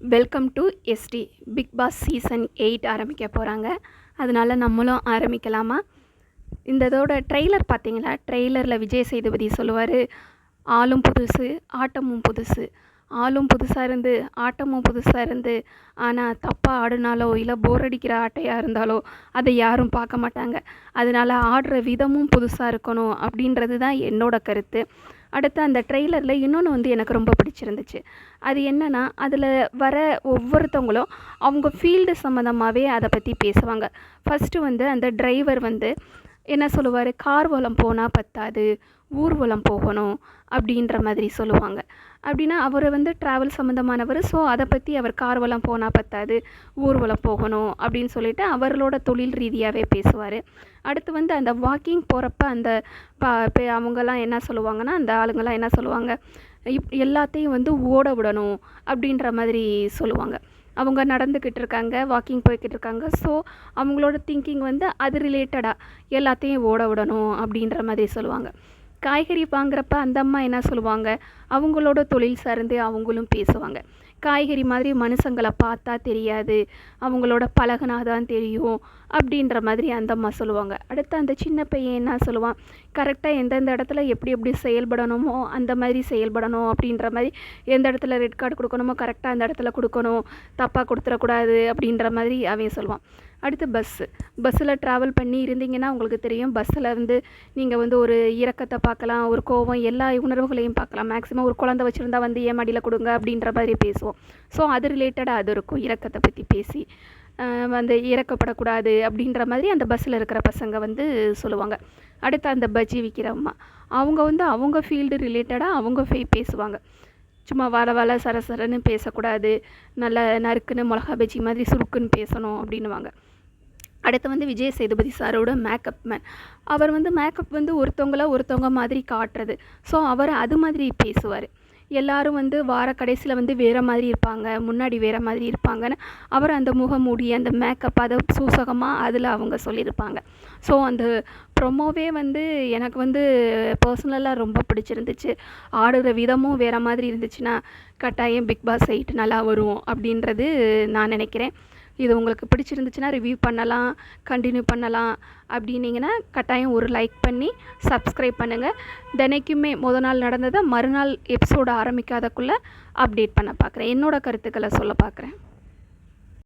Welcome to ST Bigg Boss season eight ஆரம்பிக்க போகிறாங்க அதனால நம்மளும் ஆரம்பிக்கலாமா? இந்த இதோட ட்ரெய்லர் பார்த்தீங்களா? ட்ரெய்லரில் விஜய் சேதுபதி சொல்லுவார் ஆளும் புதுசு ஆட்டமும் புதுசு. ஆளும் புதுசாக இருந்து ஆட்டமும் புதுசாக இருந்து. ஆனால் தப்பாக ஆடினாலோ இல்லை போர் அடிக்கிற ஆட்டையாக இருந்தாலோ அதை யாரும் பார்க்க மாட்டாங்க. அதனால ஆடுற விதமும் புதுசாக இருக்கணும். அப்படின்றது தான் என்னோட கருத்து. அடுத்து அந்த ட்ரெய்லரில் இன்னொன்று வந்து எனக்கு ரொம்ப பிடிச்சிருந்துச்சு. அது என்னென்னா அதில் வர ஒவ்வொருத்தவங்களும் அவங்க ஃபீல்டு சம்மந்தமாகவே அதை பற்றி பேசுவாங்க. ஃபஸ்ட்டு வந்து அந்த டிரைவர் வந்து என்ன சொல்லுவார்? கார்வலம் போனால் பத்தாது ஊர்வலம் போகணும் அப்படின்ற மாதிரி சொல்லுவாங்க. அப்படின்னா அவர் வந்து ட்ராவல் சம்மந்தமானவர் ஸோ அதை பற்றி அவர் கார்வலம் போனால் பத்தாது ஊர்வலம் போகணும் அப்படின்னு சொல்லிட்டு அவர்களோட தொழில் ரீதியாகவே பேசுவார். அடுத்து வந்து அந்த வாக்கிங் போகிறப்ப அந்த பா இப்போ அவங்கெல்லாம் என்ன சொல்லுவாங்கன்னா அந்த ஆளுங்கெல்லாம் என்ன சொல்லுவாங்க? இப் எல்லாத்தையும் வந்து ஓட விடணும் அப்படின்ற மாதிரி சொல்லுவாங்க. அவங்க நடந்துக்கிட்டு இருக்காங்க வாக்கிங் போய்கிட்டு இருக்காங்க ஸோ அவங்களோட திங்கிங் வந்து அது ரிலேட்டடாக எல்லாத்தையும் ஓட விடணும் அப்படின்ற மாதிரி சொல்லுவாங்க. காய்கறி வாங்குறப்ப அந்த அம்மா என்ன சொல்லுவாங்க? அவங்களோட தொழில் சார்ந்து அவங்களும் பேசுவாங்க. காய்கறி மாதிரி மனுஷங்களை பார்த்தா தெரியாது. அவங்களோட பழகுனா தான் தெரியும் அப்படின்ற மாதிரி அந்த அம்மா சொல்லுவாங்க. அடுத்து அந்த சின்ன பையன் என்ன சொல்லுவான்? கரெக்டாக எந்தெந்த இடத்துல எப்படி எப்படி செயல்படணுமோ அந்த மாதிரி செயல்படணும் அப்படின்ற மாதிரி எந்த இடத்துல ரெட் கார்டு கொடுக்கணுமோ கரெக்டாக அந்த இடத்துல கொடுக்கணும். தப்பாக கொடுத்துடக்கூடாது அப்படின்ற மாதிரி அவன் சொல்லுவான். அடுத்து பஸ்ஸு பஸ்ஸில் ட்ராவல் பண்ணி இருந்தீங்கன்னா உங்களுக்கு தெரியும் பஸ்ஸில் வந்து நீங்கள் வந்து ஒரு இறக்கத்தை பார்க்கலாம் ஒரு கோவம் எல்லா உணர்வுகளையும் பார்க்கலாம். மேக்ஸிமம் ஒரு குழந்தை வச்சுருந்தா வந்து ஏன் மடியில் கொடுங்க அப்படின்ற மாதிரி பேசுவோம். ஸோ அது ரிலேட்டடாக அது இருக்கும் இறக்கத்தை பற்றி பேசி. வந்து இறக்கப்படக்கூடாது அப்படின்ற மாதிரி அந்த பஸ்ஸில் இருக்கிற பசங்க வந்து சொல்லுவாங்க. அடுத்து அந்த பஜ்ஜி விற்கிறவம்மா அவங்க வந்து அவங்க ஃபீல்டு ரிலேட்டடாக அவங்க ஃபே பேசுவாங்க. சும்மா வள வள சரசரன்னு பேசக்கூடாது நல்ல நறுக்குன்னு மிளகா பஜ்ஜி மாதிரி சுருக்குன்னு பேசணும் அப்படின்னுவாங்க. அடுத்து வந்து விஜய் சேதுபதி சாரோட மேக்கப் மேன் அவர் வந்து மேக்கப் வந்து ஒருத்தவங்கள ஒருத்தவங்க மாதிரி காட்டுறது. ஸோ அவர் அது மாதிரி பேசுவார். எல்லாரும் வந்து வார கடைசியில் வந்து வேறு மாதிரி இருப்பாங்க. முன்னாடி வேறு மாதிரி இருப்பாங்கன்னு அவர் அந்த முகமூடி அந்த மேக்கப் அதை சூசகமாக அதில் அவங்க சொல்லியிருப்பாங்க. ஸோ அந்த ப்ரொமோவே வந்து எனக்கு வந்து பர்சனலாக ரொம்ப பிடிச்சிருந்துச்சு. ஆடுற விதமும் வேறு மாதிரி இருந்துச்சுன்னா கட்டாயம் பிக் பாஸ் எயிட் நல்லா வரும் அப்படின்றது நான் நினைக்கிறேன். இது உங்களுக்கு பிடிச்சிருந்துச்சுன்னா ரிவ்யூ பண்ணலாம் கண்டினியூ பண்ணலாம் அப்படின்னீங்கன்னா கட்டாயம் ஒரு லைக் பண்ணி சப்ஸ்கிரைப் பண்ணுங்கள் தினைக்குமே முத நாள் நடந்ததை மறுநாள் எபிசோடு ஆரம்பிக்காதக்குள்ளே அப்டேட் பண்ண பார்க்குறேன். என்னோடய கருத்துக்களை சொல்ல பார்க்குறேன்.